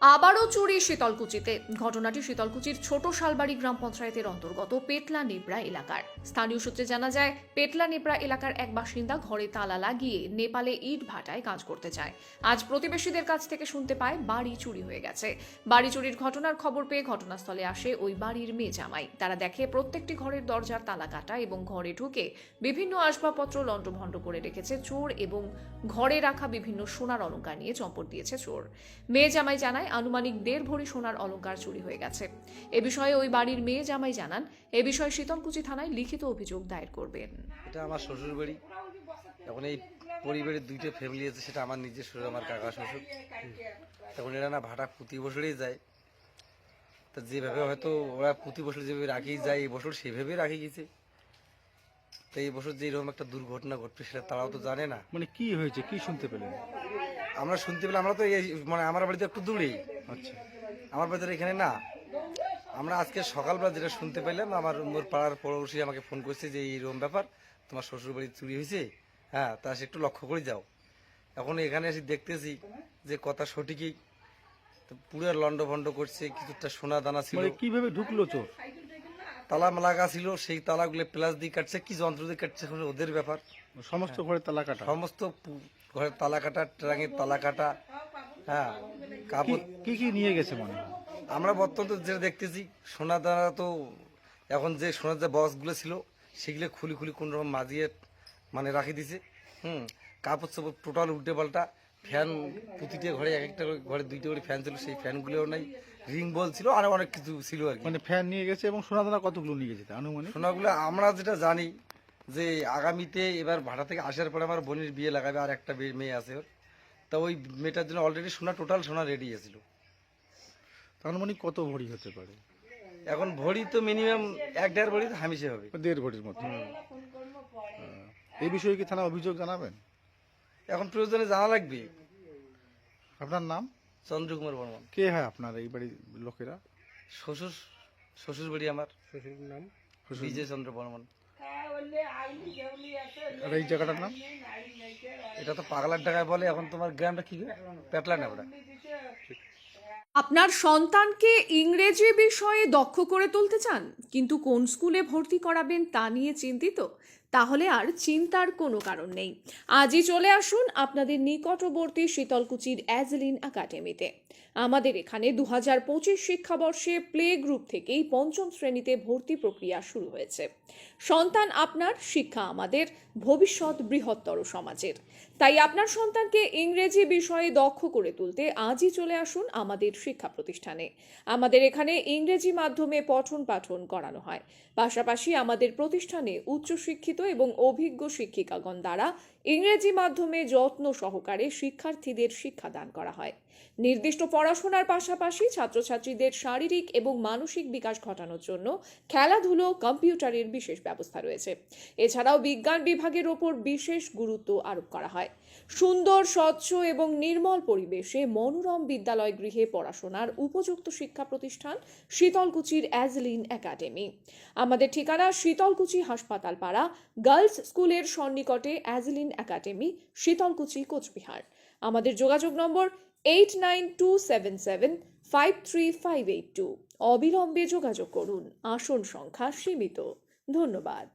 আবারও চুরি শীতলকুচিতে। ঘটনাটি শীতলকুচির ছোট শালবাড়ি গ্রাম পঞ্চায়েতের অন্তর্গত পেটলা নেবড়া এলাকার। স্থানীয় সূত্রে জানা যায় পেটলা নেবড়া এলাকার এক বাসিন্দা ঘরে তালা লাগিয়ে নেপালে ইট ভাটায় কাজ করতে চায়। আজ প্রতিবেশীদের কাছ থেকে শুনতে পায়, বাড়ি চুরি হয়ে গেছে। বাড়ি চুরির ঘটনার খবর পেয়ে ঘটনাস্থলে আসে ওই বাড়ির মেয়ে জামাই। তারা দেখে প্রত্যেকটি ঘরের দরজার তালা কাটা এবং ঘরে ঢুকে বিভিন্ন আসবাবপত্র লণ্ডভণ্ড করে রেখেছে চোর এবং ঘরে রাখা বিভিন্ন সোনার অলংকার নিয়ে চম্পট দিয়েছে চোর। মেয়ে জামাই জানায় আনুমানিক দেড় ভরি সোনার অলংকার চুরি হয়ে গেছে। এ বিষয়ে ওই বাড়ির মেয়ে জামাই জানান এ বিষয়ে শীতলকুচি থানায় লিখিত অভিযোগ দায়ের করবেন। এটা আমার শ্বশুর বাড়ি এখন এই পরিবারের দুইটা ফ্যামিলি আছে সেটা আমার নিজের শ্বশুর আমার কাকা শ্বশুর। তখন এরা না ভাড়া প্রতি বছরেই যায়। তা যেভাবে হয়তো ওরা প্রতি বছর যেভাবে রাখেই যায় এই বছর সেভাবেই রাখে গেছে। তো এই বছর যে এরকম একটা দুর্ঘটনা ঘটবে সেটা তারাও তো জানে না। মানে কি হয়েছে? কি শুনতে পেলেন? আমরা শুনতে পেলাম আমরা তো এই- মানে আমার বাড়িতে একটু দূরেই। আচ্ছা। আমার বাড়িতে এখানে না আমরা আজকে সকালবেলা যেটা শুনতে পেলাম আমার মোর পাড়ার পড়োশী আমাকে ফোন করছে যে এইরকম ব্যাপার তোমার শ্বশুর বাড়ি চুরি হয়েছে হ্যাঁ তা সে একটু লক্ষ্য করে যাও। এখন এখানে এসে দেখতেছি যে কথা সঠিকই তো পুরো লন্ড ভন্ড করছে কিছুটা সোনা দানা ছিল। মানে কীভাবে ঢুকলো চোর? তালা লাগা ছিল সেই তালাগুলো প্লাস দিয়ে কাটছে কি যন্ত্র দিয়ে কাটছে ওদের ব্যাপার। সমস্ত ঘরে তালা কাটা। সমস্ত ঘরের তালা কাটা ট্রাঙের তালা কাটা হ্যাঁ কাপড় কি- কি নিয়ে গেছে মনে আমরা বর্তমানে যেটা দেখতেছি সোনা দানা তো এখন যে সোনার যে বক্সগুলো ছিল সেগুলো খুলি খুলি কোন রকম মাজিয়ে মানে রাখি দিছে। হুম কাপড় চাপড় টোটাল উল্টে পাল্টা ফ্যান প্রতিটা ঘরে এক একটা করে ঘরে দুইটা করে ফ্যান ছিল সেই ফ্যানগুলোও নাই। রিং বল ছিল আর অনেক কিছু ছিল আর কি। মানে ফ্যান নিয়ে গেছে এবং সোনা দানা কতগুলো নিয়ে গেছে আনুমানিক? সোনাগুলো আমরা যেটা জানি যে আগামীতে এবার ভাড়া থেকে আসার পরে আমার বোনের বিয়ে লাগাবে আর একটা মেয়ে আছে ওর। তা ওই মেয়েটার জন্য অলরেডি সোনা টোটাল সোনা রেডি আছে আনুমানিক কত ভরি হতে পারে? এখন ভরি তো মিনিমাম এক দেড় ভরি তো হামিশে হবে। দেড় ভরির মতো আহ, এই বিষয়ে কি থানা অভিযোগ জানাবেন? এখন প্রয়োজনে জানা লাগবে। আপনার নাম? চন্দ্রকুমার বর্মন। কে হয় আপনার এই বাড়ির লোকেরা? শ্বশুর শ্বশুর বাড়ি আমার। শ্বশুর নাম? বিজয় চন্দ্র বর্মন। আর এই জায়গাটার নাম? এটা তো পাগলার টাকায় বলে এখন তোমার গ্রামটা কি পেটলা নেবড়া আপনার সন্তানকে ইংরেজি বিষয়ে দক্ষ করে তুলতে চান কিন্তু কোন স্কুলে ভর্তি করাবেন তা নিয়ে চিন্তিত? তাহলে আর চিন্তার কোনো কারণ নেই। আজই চলে আসুন আপনাদের নিকটবর্তী শীতলকুচির অ্যাজলিন একাডেমিতে। আমাদের এখানে দু হাজার পঁচিশ শিক্ষাবর্ষে প্লে গ্রুপ থেকেই পঞ্চম শ্রেণীতে ভর্তি প্রক্রিয়া শুরু হয়েছে। সন্তান আপনার, শিক্ষা আমাদের, ভবিষ্যৎ বৃহত্তর সমাজের। তাই আপনার সন্তানকে ইংরেজি বিষয়ে দক্ষ করে তুলতে আজই চলে আসুন আমাদের শিক্ষা প্রতিষ্ঠানে। আমাদের এখানে ইংরেজি মাধ্যমে পঠন পাঠন করানো হয়। পাশাপাশি আমাদের প্রতিষ্ঠানে উচ্চশিক্ষিত এবং অভিজ্ঞ শিক্ষিকাগণ দ্বারা ইংরেজি মাধ্যমে যত্ন সহকারে শিক্ষার্থীদের শিক্ষাদান করা হয়। নির্দিষ্ট পড়াশোনার পাশাপাশি ছাত্রছাত্রীদের শারীরিক এবং মানসিক বিকাশ ঘটানোর জন্য খেলাধুলো, কম্পিউটারের বিশেষ ব্যবস্থা রয়েছে। এছাড়াও বিজ্ঞান বিভাগের ওপর বিশেষ গুরুত্ব আরোপ করা হয়। সুন্দর, স্বচ্ছ এবং নির্মল পরিবেশে মনোরম বিদ্যালয় গৃহে পড়াশোনার উপযুক্ত শিক্ষা প্রতিষ্ঠান শীতলকুচির অ্যাজলিন একাডেমি। আমাদের ঠিকানা শীতলকুচি হাসপাতাল পাড়া গার্লস স্কুলের সন্নিকটে অ্যাজলিন একাডেমি, শীতলকুচি, কোচবিহার। আমাদের যোগাযোগ নম্বর eight nine two seven seven, five three five eight two. অবিলম্বে যোগাযোগ করুন। আসন সংখ্যা সীমিত। ধন্যবাদ।